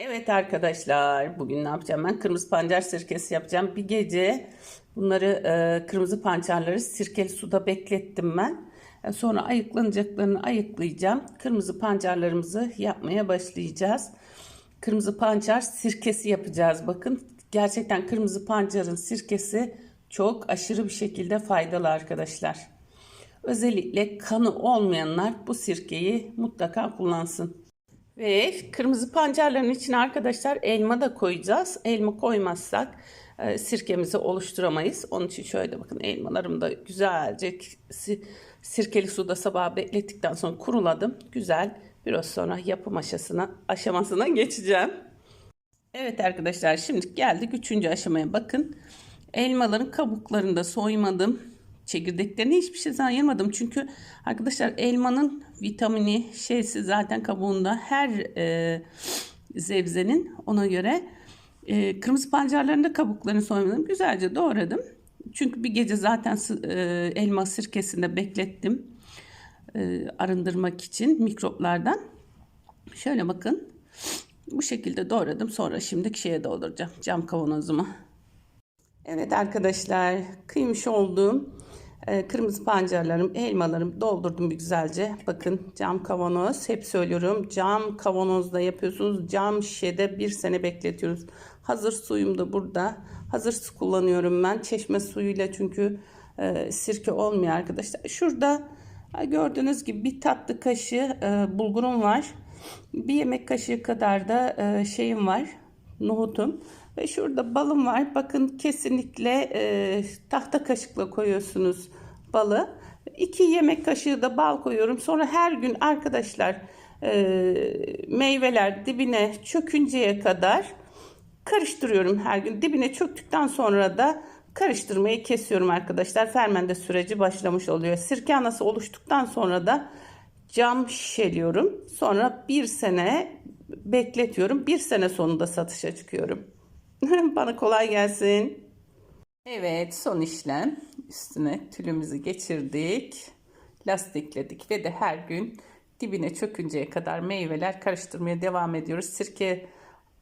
Evet arkadaşlar, bugün ne yapacağım ben? Kırmızı pancar sirkesi yapacağım. Bir gece bunları e, kırmızı pancarları sirkeli suda beklettim ben. E, sonra ayıklanacaklarını ayıklayacağım. Kırmızı pancarlarımızı yapmaya başlayacağız. Kırmızı pancar sirkesi yapacağız. Bakın gerçekten kırmızı pancarın sirkesi çok aşırı bir şekilde faydalı arkadaşlar. Özellikle kanı olmayanlar bu sirkeyi mutlaka kullansın. Ve kırmızı pancarların içine arkadaşlar elma da koyacağız. Elma koymazsak e, sirkemizi oluşturamayız. Onun için şöyle bakın elmalarımı da güzelce si- sirkeli suda sabah beklettikten sonra kuruladım. Güzel. Biraz sonra yapım aşamasına, aşamasına geçeceğim. Evet arkadaşlar şimdi geldik üçüncü aşamaya bakın. Elmaların kabuklarını da soymadım. Çekirdeklerini hiçbir şey ayırmadım. Çünkü arkadaşlar elmanın vitamini şeysi zaten kabuğunda her e, zebzenin ona göre e, kırmızı pancarların da kabuklarını soymadım. Güzelce doğradım. Çünkü bir gece zaten e, elma sirkesinde beklettim. E, arındırmak için mikroplardan. Şöyle bakın. Bu şekilde doğradım. Sonra şimdi şeye dolduracağım. Cam kavanozuma. Evet arkadaşlar kıymış olduğum kırmızı pancarlarım, elmalarım doldurdum güzelce. Bakın cam kavanoz. Hep söylüyorum cam kavanozda yapıyorsunuz. Cam şişede bir sene bekletiyoruz. Hazır suyum da burada. Hazır su kullanıyorum ben. Çeşme suyuyla çünkü e, sirke olmuyor arkadaşlar. Şurada gördüğünüz gibi bir tatlı kaşığı e, bulgurum var. Bir yemek kaşığı kadar da e, şeyim var. Nohutum. Ve şurada balım var. Bakın kesinlikle e, tahta kaşıkla koyuyorsunuz balı. 2 yemek kaşığı da bal koyuyorum. Sonra her gün arkadaşlar e, meyveler dibine çökünceye kadar karıştırıyorum her gün. Dibine çöktükten sonra da karıştırmayı kesiyorum arkadaşlar. Fermente süreci başlamış oluyor. Sirke anası oluştuktan sonra da cam şişeliyorum. Sonra bir sene bekletiyorum. Bir sene sonunda satışa çıkıyorum. Bana kolay gelsin. Evet son işlem. Üstüne tülümüzü geçirdik. Lastikledik ve de her gün dibine çökünceye kadar meyveler karıştırmaya devam ediyoruz. Sirke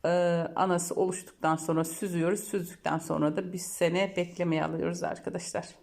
e, anası oluştuktan sonra süzüyoruz. Süzdükten sonra da bir sene beklemeye alıyoruz arkadaşlar.